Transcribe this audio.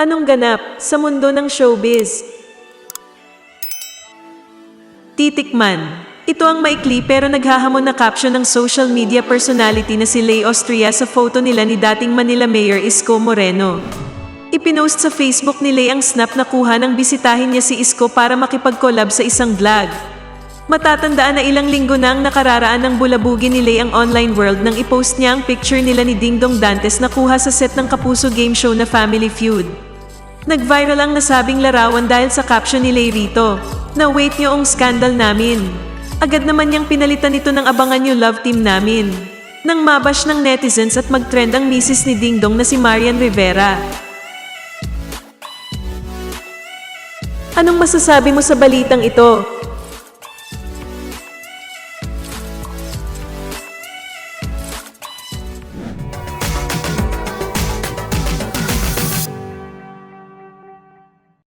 Anong ganap sa mundo ng showbiz? Titikman. Ito ang maikli pero naghahamon na caption ng social media personality na si Lay Austria sa photo nila ni dating Manila Mayor Isko Moreno. Ipinost sa Facebook ni Lay ang snap na kuha nang bisitahin niya si Isko para makipag-collab sa isang vlog. Matatandaan na ilang linggo na ang nakararaan ng bulabugin ni Lay ang online world nang ipost niya ang picture nila ni Ding Dong Dantes na kuha sa set ng Kapuso game show na Family Feud. Nag-viral ang nasabing larawan dahil sa caption ni Lay na wait niyo ang scandal namin. Agad naman niyang pinalitan ito ng abangan niyo love team namin. Nang mabash ng netizens at mag-trend ang misis ni Ding Dong na si Marian Rivera. Anong masasabi mo sa balitang ito?